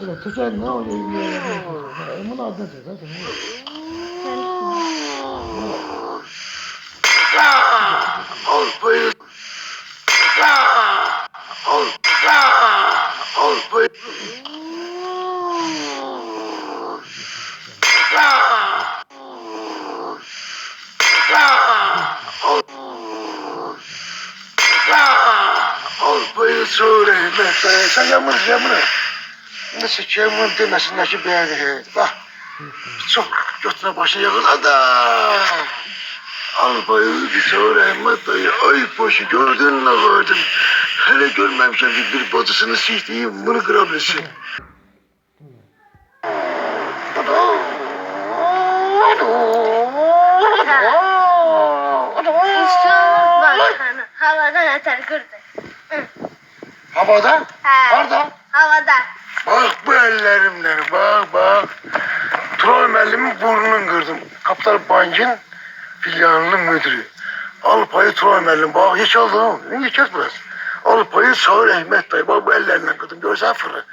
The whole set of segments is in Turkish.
Öyle tüken ne oluyor? Emin ardına çek. Hadi. Al payı. Al. Al payı. Al. Al payı söyle. Ben sen yamır yamır. Nasıl ki yamır demesindeki beğeni. Bak. Çok götüne başı yığıladı. Al bayığı bir sonra Ahmet dayı ay başı gördün mü gördün. Hele görmemişim bir bacısını siktiğim bunu kırabilsin. Havadan atar kırdı. Havada? He. Nerede? Havada. Ellerimle bak bak. Troll mellimin burnunu kırdım. Kapital Bank'ın filialının müdürü. Al payı Troll mellim. Bak hiç aldım. Ne kes burası? Al payı Sağır Ahmet dayı. Bak bu ellerimle kırdım. Görsen fırı.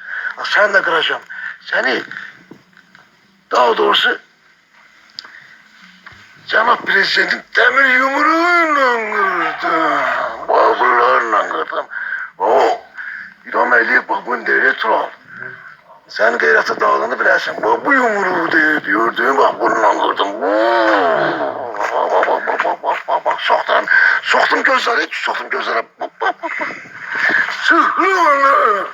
Sen de kıracağım. Seni daha doğrusu Cenab President'in demir yumruğuyla kırdım. Bak bunlarla kırdım. İdam eli bak bunu devlet tural. Sen gayreti dağılığını bilersin. Bak bu yumruğu diye diyor bak bununla kırdım. Bak bak bak bak bak bak bak soktum. Soktum gözleri soktum gözlere. Bak bak bak bak. Sıhlı onu.